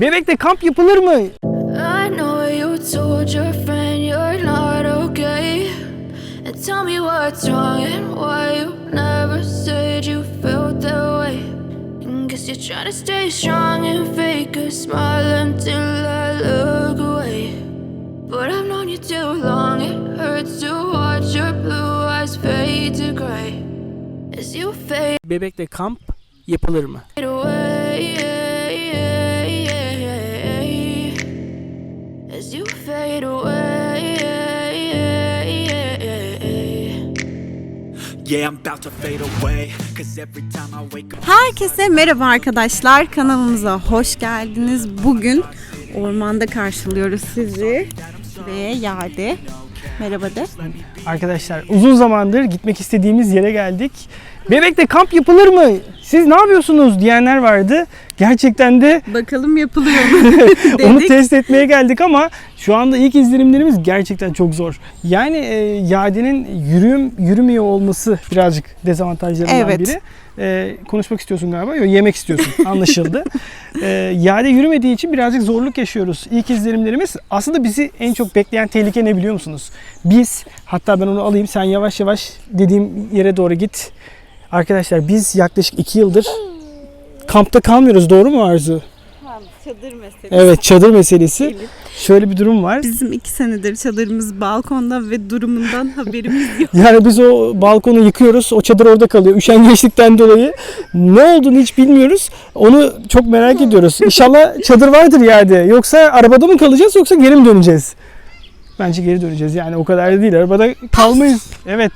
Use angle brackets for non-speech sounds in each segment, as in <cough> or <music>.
Bebekte kamp yapılır mı? I know you told your friend you're not okay. And tell me what's wrong and why you never said you felt that way. And guess you're trying to stay strong and fake a smile until I look away. But I've known you too long, it hurts to watch your blue eyes fade to gray. As you fade Bebekte kamp yapılır mı? away. Herkese merhaba arkadaşlar. Kanalımıza hoş geldiniz. Bugün ormanda karşılıyoruz sizi ve Yade. Merhaba de. Arkadaşlar uzun zamandır gitmek istediğimiz yere geldik. Bebekte kamp yapılır mı? Siz ne yapıyorsunuz diyenler vardı. Gerçekten de Bakalım yapılıyor mu <laughs> onu test etmeye geldik ama şu anda ilk izlenimlerimiz gerçekten çok zor. Yani e, Yade'nin yürüyüm yürümüyor olması birazcık dezavantajlarından Evet. biri. E, konuşmak istiyorsun galiba. Yok yemek istiyorsun. <laughs> Anlaşıldı. e, Yade yürümediği için birazcık zorluk yaşıyoruz. İlk izlenimlerimiz aslında bizi en çok bekleyen tehlike ne biliyor musunuz? Biz hatta ben onu alayım sen yavaş yavaş dediğim yere doğru git. Arkadaşlar biz yaklaşık 2 yıldır kampta kalmıyoruz. Doğru mu Arzu? Çadır meselesi. Evet çadır meselesi. Şöyle bir durum var. Bizim iki senedir çadırımız balkonda ve durumundan haberimiz yok. <laughs> Yani biz o balkonu yıkıyoruz. O çadır orada kalıyor. Üşengeçlikten dolayı. Ne olduğunu hiç bilmiyoruz. Onu çok merak ediyoruz. İnşallah çadır vardır yerde. Yoksa arabada mı kalacağız yoksa geri mi döneceğiz? Bence geri döneceğiz. Yani o kadar da değil. Arabada kalmayız. <laughs> Evet.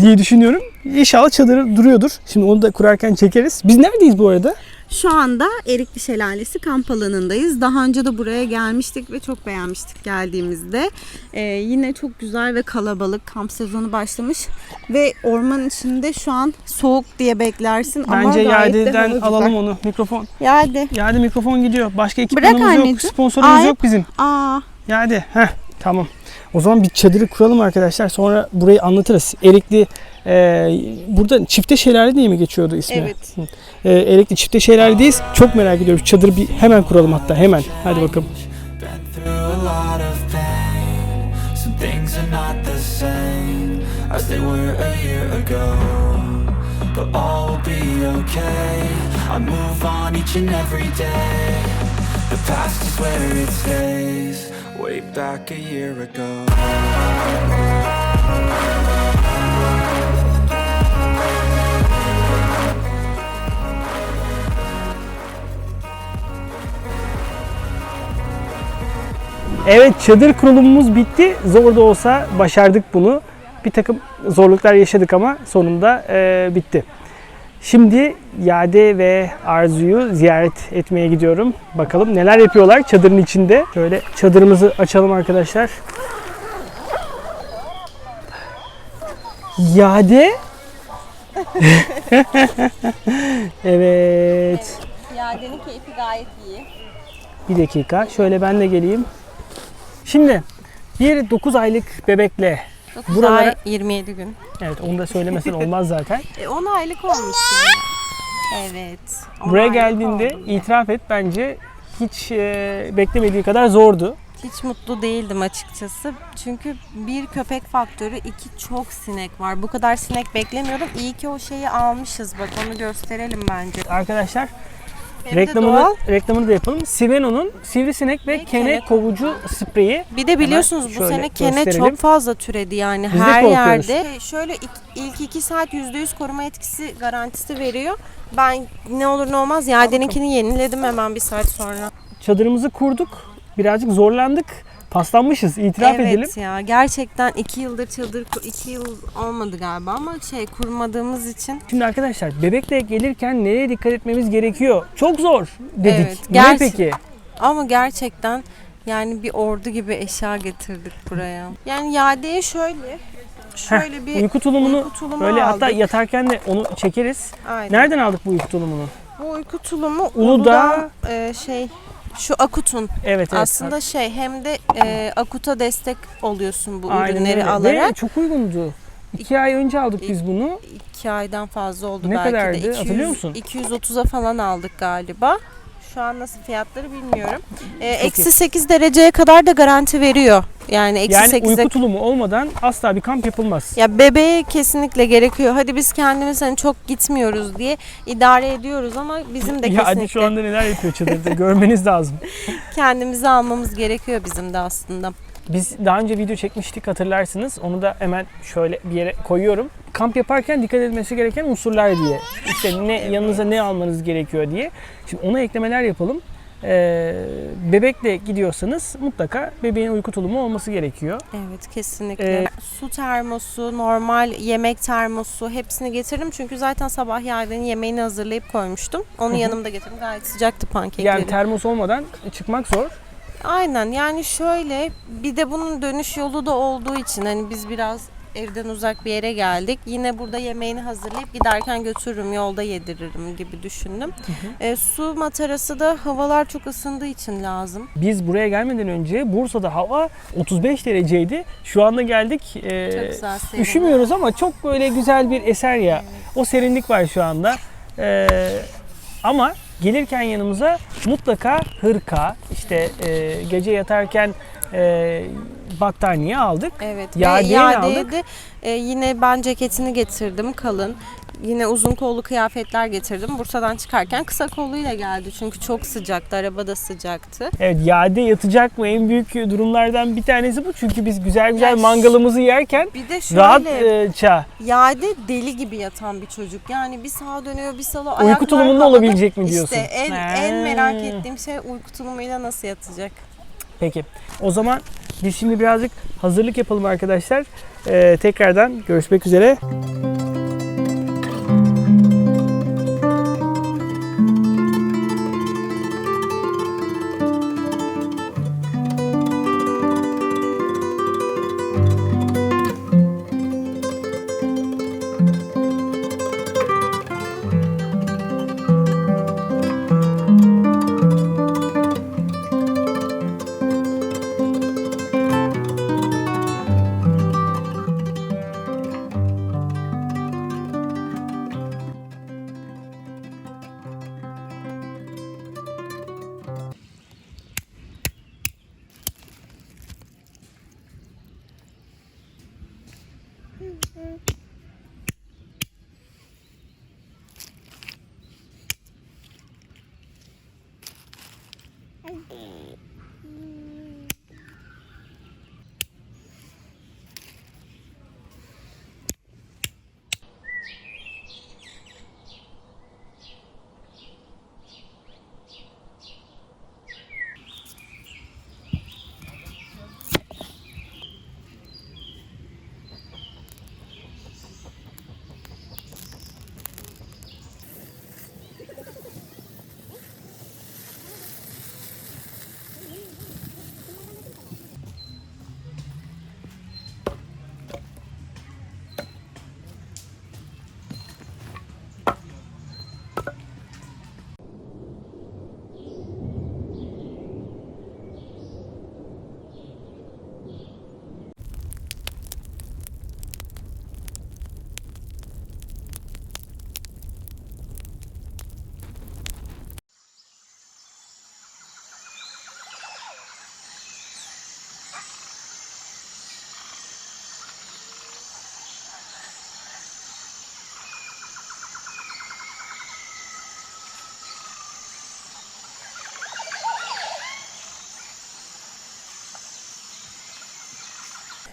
diye düşünüyorum. İnşallah çadır duruyordur. Şimdi onu da kurarken çekeriz. Biz neredeyiz bu arada? Şu anda Erikli Şelalesi kamp alanındayız. Daha önce de buraya gelmiştik ve çok beğenmiştik geldiğimizde. Ee, yine çok güzel ve kalabalık kamp sezonu başlamış. Ve orman içinde şu an soğuk diye beklersin ama Bence gayet de Yade'den hava güzel. alalım onu. Mikrofon. Yade. Yade mikrofon gidiyor. Başka ekipmanımız yok. anneciğim. Sponsorumuz Ay. yok bizim. Aa, Yani heh tamam. O zaman bir çadırı kuralım arkadaşlar. Sonra burayı anlatırız. Erikli e, burada çifte şelale diye mi geçiyordu ismi? Evet. E, Erikli çifte şelaledeyiz. Çok merak ediyoruz. Çadırı bir hemen kuralım hatta hemen. Hadi bakalım. But all will be okay. I move on each and every day. The past is where it stays. Way back a year ago. Evet çadır kurulumumuz bitti. Zor da olsa başardık bunu. Bir takım zorluklar yaşadık ama sonunda e, bitti. Şimdi Yade ve Arzu'yu ziyaret etmeye gidiyorum. Bakalım neler yapıyorlar çadırın içinde. Şöyle çadırımızı açalım arkadaşlar. Yade. <laughs> evet. Yade'nin keyfi gayet iyi. Bir dakika. Şöyle ben de geleyim. Şimdi bir 9 aylık bebekle Buralara- Ay, 27 gün. evet onu da söylemesen olmaz zaten. <laughs> E, 10 aylık olmuş yani. Evet. 10 Buraya geldiğinde oldu. itiraf et bence hiç e, beklemediği kadar zordu. Hiç mutlu değildim açıkçası. Çünkü bir köpek faktörü, iki çok sinek var. Bu kadar sinek beklemiyordum. İyi ki o şeyi almışız. Bak onu gösterelim bence. Arkadaşlar Hem de reklamını doğal. reklamını da yapalım. Siveno'nun sivrisinek ve, kene, kene kovucu spreyi. Bir de biliyorsunuz bu sene kene gösterelim. çok fazla türedi yani Biz de her yerde. Şöyle ilk, ilk iki saat %100 koruma etkisi garantisi veriyor. Ben ne olur ne olmaz Yaden'inkini yeniledim hemen bir saat sonra. Çadırımızı kurduk. Birazcık zorlandık. Paslanmışız itiraf evet edelim. ya gerçekten iki yıldır ku- iki yıl olmadı galiba ama şey kurmadığımız için Şimdi arkadaşlar bebekle gelirken nereye dikkat etmemiz gerekiyor? Çok zor dedik. Evet, Niye gerçi- peki? Ama gerçekten yani bir ordu gibi eşya getirdik buraya. Yani Yade'ye şöyle şöyle bir Uyku tulumunu uyku tulumu böyle hatta aldık. yatarken de onu çekeriz. Aynen. Nereden aldık bu uyku tulumunu? Bu uyku tulumu Uludağ- Uludağ e, şey şu Akut'un Evet evet. aslında şey hem de e, Akut'a destek oluyorsun bu Aynen ürünleri öyle. Ve alarak. çok uygundu. İki ay önce aldık biz bunu. İki aydan fazla oldu Ne belki kadardı? de. 200, Hatırlıyor musun? 230'a falan aldık galiba. Şu an nasıl fiyatları bilmiyorum. Ee, eksi 8 dereceye kadar da garanti veriyor. Yani eksi Yani 8'e uyku tulumu olmadan asla bir kamp yapılmaz. Ya bebeğe kesinlikle gerekiyor. Hadi biz kendimiz hani çok gitmiyoruz diye idare ediyoruz ama bizim de ya kesinlikle hadi şu anda neler yapıyor çadırda görmeniz lazım. <laughs> kendimizi almamız gerekiyor bizim de aslında. Biz daha önce video çekmiştik hatırlarsınız. Onu da hemen şöyle bir yere koyuyorum. Kamp yaparken dikkat edilmesi gereken unsurlar diye. İşte ne yanınıza ne almanız gerekiyor diye. Şimdi ona eklemeler yapalım. Ee, bebekle gidiyorsanız mutlaka bebeğin uyku tulumu olması gerekiyor. Evet kesinlikle. Ee, Su termosu, normal yemek termosu hepsini getirdim. Çünkü zaten sabah Yaren'in yemeğini hazırlayıp koymuştum. Onu yanımda getirdim. Gayet sıcaktı pankekleri. Yani termos olmadan çıkmak zor. Aynen yani şöyle bir de bunun dönüş yolu da olduğu için hani biz biraz evden uzak bir yere geldik. Yine burada yemeğini hazırlayıp giderken götürürüm yolda yediririm gibi düşündüm. E, su matarası da havalar çok ısındığı için lazım. Biz buraya gelmeden önce Bursa'da hava 35 dereceydi. Şu anda geldik. ee, Çok güzel serin. Üşümüyoruz ama çok böyle güzel bir eser ya. O serinlik var şu anda. Ee, ama gelirken yanımıza mutlaka hırka, işte e, gece yatarken e, battaniye aldık. Evet. Ve Yade'ye aldık? de e, yine ben ceketini getirdim kalın. Yine uzun kollu kıyafetler getirdim. Bursa'dan çıkarken kısa kolluyla geldi. Çünkü çok sıcaktı. Araba da sıcaktı. Evet yade yatacak mı en büyük durumlardan bir tanesi bu. Çünkü biz güzel güzel Ya şu- mangalımızı yerken Bir de şöyle rahat e, ça. Yade deli gibi yatan bir çocuk. Yani bir sağa dönüyor bir sola. Uyku tulumunda havada. olabilecek mi diyorsun? İşte en, Ha. en merak ettiğim şey uyku tulumuyla nasıl yatacak? Peki. O zaman biz şimdi birazcık hazırlık yapalım arkadaşlar. Ee, tekrardan görüşmek üzere.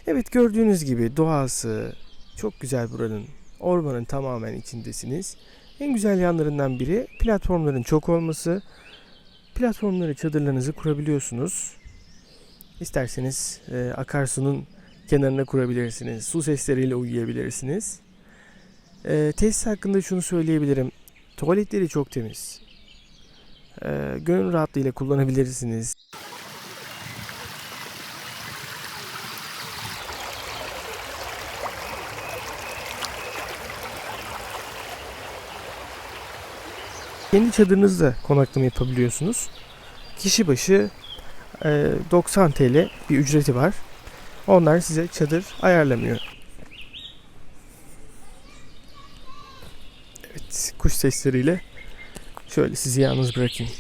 Evet gördüğünüz gibi doğası çok güzel buranın. Ormanın tamamen içindesiniz. En güzel yanlarından biri platformların çok olması. Platformları çadırlarınızı kurabiliyorsunuz. İsterseniz e, akarsunun kenarına kurabilirsiniz. Su sesleriyle uyuyabilirsiniz. E, tesis hakkında şunu söyleyebilirim. Tuvaletleri çok temiz. E, gönül rahatlığıyla kullanabilirsiniz. Kendi çadırınızda konaklama yapabiliyorsunuz. Kişi başı e, 90 TL bir ücreti var. Onlar size çadır ayarlamıyor. Evet, kuş sesleriyle şöyle sizi yalnız bırakayım.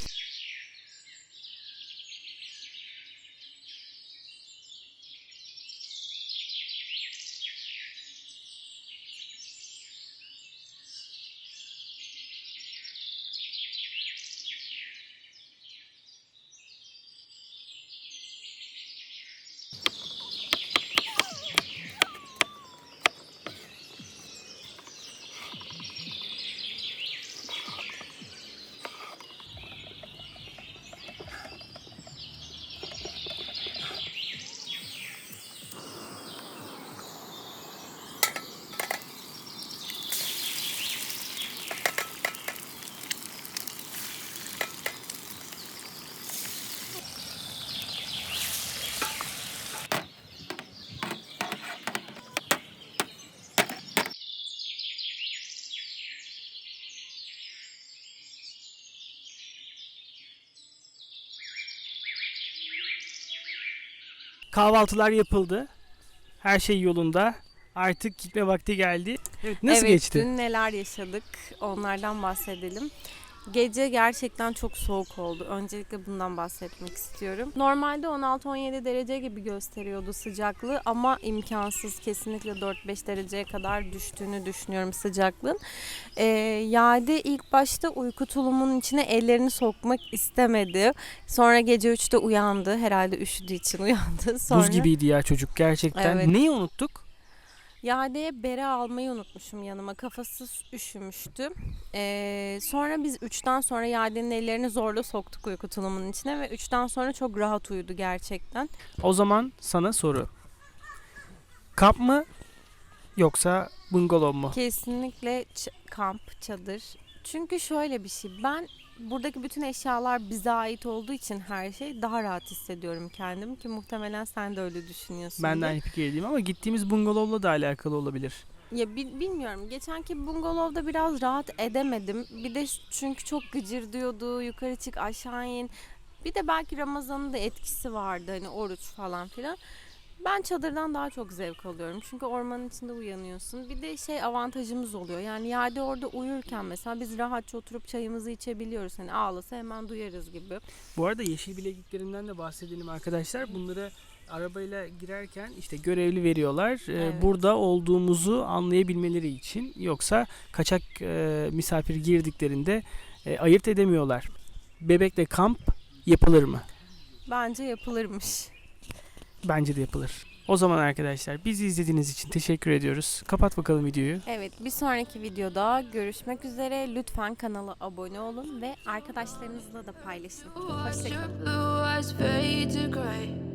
Kahvaltılar yapıldı. Her şey yolunda. Artık gitme vakti geldi. Evet, nasıl evet, geçti? dün neler yaşadık onlardan bahsedelim. Gece gerçekten çok soğuk oldu. Öncelikle bundan bahsetmek istiyorum. Normalde 16-17 derece gibi gösteriyordu sıcaklığı ama imkansız. Kesinlikle 4-5 dereceye kadar düştüğünü düşünüyorum sıcaklığın. Ee, Yade ilk başta uyku tulumunun içine ellerini sokmak istemedi. Sonra gece 3'te uyandı. Herhalde üşüdüğü için uyandı. <laughs> Sonra... Buz gibiydi ya çocuk gerçekten. Evet. Neyi unuttuk? Yade'ye bere almayı unutmuşum yanıma. Kafası üşümüştü. Ee, sonra biz 3'ten sonra Yade'nin ellerini zorla soktuk uyku tulumunun içine ve 3'ten sonra çok rahat uyudu gerçekten. O zaman sana soru. Kamp mı yoksa bungalov mu? Kesinlikle kamp, çadır. Çünkü şöyle bir şey. Ben buradaki bütün eşyalar bize ait olduğu için her şey daha rahat hissediyorum kendimi ki muhtemelen sen de öyle düşünüyorsun. Ben de aynı fikirdeyim ama gittiğimiz bungalovla da alakalı olabilir. Ya bil- bilmiyorum. Geçenki bungalovda biraz rahat edemedim. Bir de çünkü çok gıcır diyordu. Yukarı çık aşağı in. Bir de belki Ramazan'ın da etkisi vardı. Hani oruç falan filan. Ben çadırdan daha çok zevk alıyorum. Çünkü ormanın içinde uyanıyorsun. Bir de şey avantajımız oluyor. Yani yerde orada uyurken mesela biz rahatça oturup çayımızı içebiliyoruz. Hani ağlasa hemen duyarız gibi. Bu arada yeşil bilekliklerinden de bahsedelim arkadaşlar. Bunları arabayla girerken işte görevli veriyorlar. Ee, Evet. Burada olduğumuzu anlayabilmeleri için. Yoksa kaçak e, misafir girdiklerinde e, ayırt edemiyorlar. Bebekle kamp yapılır mı? Bence yapılırmış. Bence de yapılır. O zaman arkadaşlar bizi izlediğiniz için teşekkür ediyoruz. Kapat bakalım videoyu. Evet bir sonraki videoda görüşmek üzere. Lütfen kanala abone olun ve arkadaşlarınızla da paylaşın. Hoşçakalın.